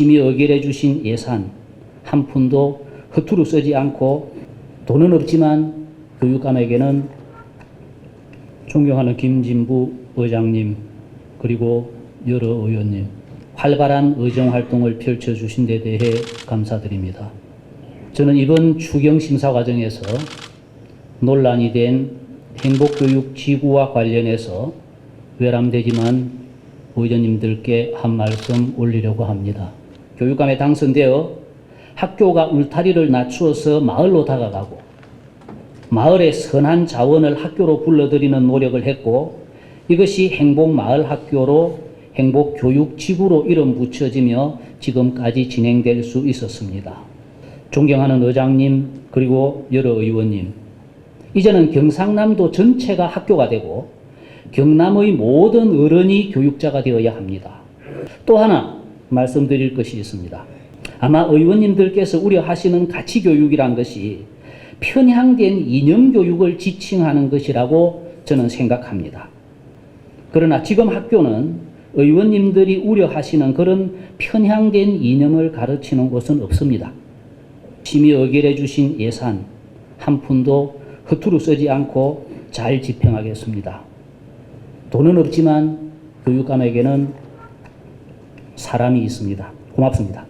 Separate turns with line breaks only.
심히 의결해 주신 예산 한 푼도 허투루 쓰지 않고 돈은 없지만 교육감에게는 존경하는 김진부 의장님 그리고 여러 의원님 활발한 의정 활동을 펼쳐 주신 데 대해 감사드립니다. 저는 이번 추경 심사 과정에서 논란이 된 행복교육 지구와 관련해서 외람되지만 의원님들께 한 말씀 올리려고 합니다. 교육감에 당선되어 학교가 울타리를 낮추어서 마을로 다가가고 마을의 선한 자원을 학교로 불러들이는 노력을 했고 이것이 행복마을학교로 행복교육지구로 이름 붙여지며 지금까지 진행될 수 있었습니다. 존경하는 의장님 그리고 여러 의원님 이제는 경상남도 전체가 학교가 되고 경남의 모든 어른이 교육자가 되어야 합니다. 또 하나 말씀드릴 것이 있습니다. 아마 의원님들께서 우려하시는 가치 교육이란 것이 편향된 이념 교육을 지칭하는 것이라고 저는 생각합니다. 그러나 지금 학교는 의원님들이 우려하시는 그런 편향된 이념을 가르치는 곳은 없습니다. 심의 의결해 주신 예산 한 푼도 허투루 쓰지 않고 잘 집행하겠습니다. 돈은 없지만 교육감에게는 사람이 있습니다. 고맙습니다.